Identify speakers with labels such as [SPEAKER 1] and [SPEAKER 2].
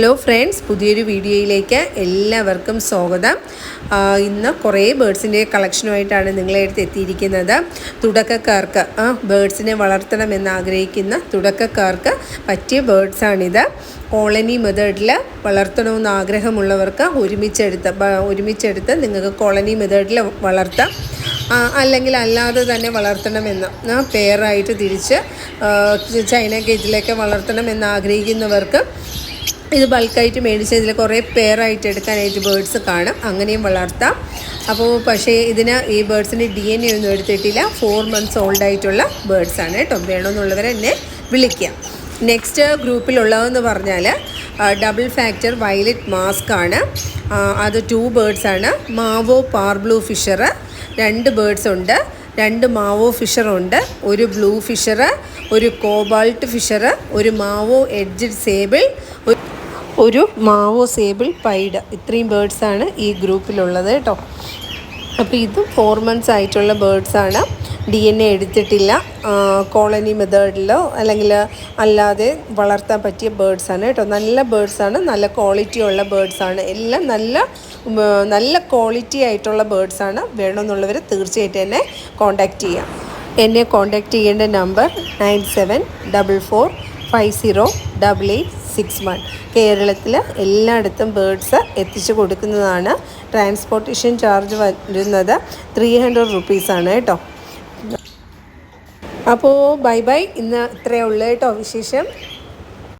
[SPEAKER 1] hello friends പുതിയൊരു വീഡിയോയിലേക്ക് എല്ലാവർക്കും സ്വാഗതം ഇന്ന് കുറേ ബേഡ്സിൻ്റെ കളക്ഷനുമായിട്ടാണ് നിങ്ങളെ അടുത്ത് എത്തിയിരിക്കുന്നത് തുടക്കക്കാർക്ക് ബേഡ്സിനെ വളർത്തണമെന്ന് ആഗ്രഹിക്കുന്ന തുടക്കക്കാർക്ക് പറ്റിയ ബേഡ്സാണിത് കോളനി മെത്തേഡിൽ വളർത്തണമെന്ന് ആഗ്രഹമുള്ളവർക്ക് ഒരുമിച്ചെടുത്ത് ഒരുമിച്ചെടുത്ത് നിങ്ങൾക്ക് കോളനി മെത്തേഡിൽ വളർത്താം അല്ലെങ്കിൽ അല്ലാതെ തന്നെ വളർത്തണമെന്ന് പെയറായിട്ട് തിരിച്ച് ചൈന കേജിലേക്ക് വളർത്തണമെന്ന് ആഗ്രഹിക്കുന്നവർക്ക് ഇത് ബൾക്കായിട്ട് മേടിച്ച് ഇതിൽ കുറേ പേറായിട്ട് എടുക്കാനായിട്ട് ബേഡ്സ് കാണും അങ്ങനെയും വളർത്താം അപ്പോൾ പക്ഷേ ഇതിന് ഈ ബേഡ്സിൻ്റെ ഡി എൻ എ ഒന്നും എടുത്തിട്ടില്ല ഫോർ മന്ത്സ് ഓൾഡ് ആയിട്ടുള്ള ബേഡ്സ് ആണ് കേട്ടോ വേണമെന്നുള്ളവർ എന്നെ വിളിക്കാം നെക്സ്റ്റ് ഗ്രൂപ്പിലുള്ളതെന്ന് പറഞ്ഞാൽ ഡബിൾ ഫാക്ടർ വയലറ്റ് മാസ്ക് ആണ് അത് ടു ബേഡ്സ് ആണ് മാവോ പാർബ്ലൂ ഫിഷർ രണ്ട് ബേഡ്സ് ഉണ്ട് രണ്ട് മാവോ ഫിഷറുണ്ട് ഒരു ബ്ലൂ ഫിഷർ ഒരു കോബാൾട്ട് ഫിഷർ ഒരു മാവോ എഡ്ജഡ് സേബിൾ ഒരു മാവോ സേബിൾ പൈഡ ഇത്രയും ബേഡ്സാണ് ഈ ഗ്രൂപ്പിലുള്ളത് കേട്ടോ അപ്പോൾ ഇതും ഫോർ മന്ത്സ് ആയിട്ടുള്ള ബേഡ്സാണ് ഡി എൻ എ എടുത്തിട്ടില്ല കോളനി മെത്തേഡിലോ അല്ലെങ്കിൽ അല്ലാതെ വളർത്താൻ പറ്റിയ ബേഡ്സാണ് കേട്ടോ നല്ല ബേഡ്സാണ് നല്ല ക്വാളിറ്റി ഉള്ള ബേഡ്സാണ് എല്ലാം നല്ല നല്ല ക്വാളിറ്റി ആയിട്ടുള്ള ബേഡ്സാണ് വേണമെന്നുള്ളവർ തീർച്ചയായിട്ടും എന്നെ കോൺടാക്റ്റ് ചെയ്യാം എന്നെ കോൺടാക്റ്റ് ചെയ്യേണ്ട number nine seven double four five zero double eight six one കേരളത്തിൽ എല്ലായിടത്തും ബേർഡ്സ് എത്തിച്ചു കൊടുക്കുന്നതാണ് ട്രാൻസ്പോർട്ടേഷൻ ചാർജ് വരുന്നത് ത്രീ ഹൺഡ്രഡ് റുപ്പീസാണ് കേട്ടോ അപ്പോൾ ബൈ ബൈ ഇന്ന് ഇത്രയേ ഉള്ളൂ കേട്ടോ വിശേഷം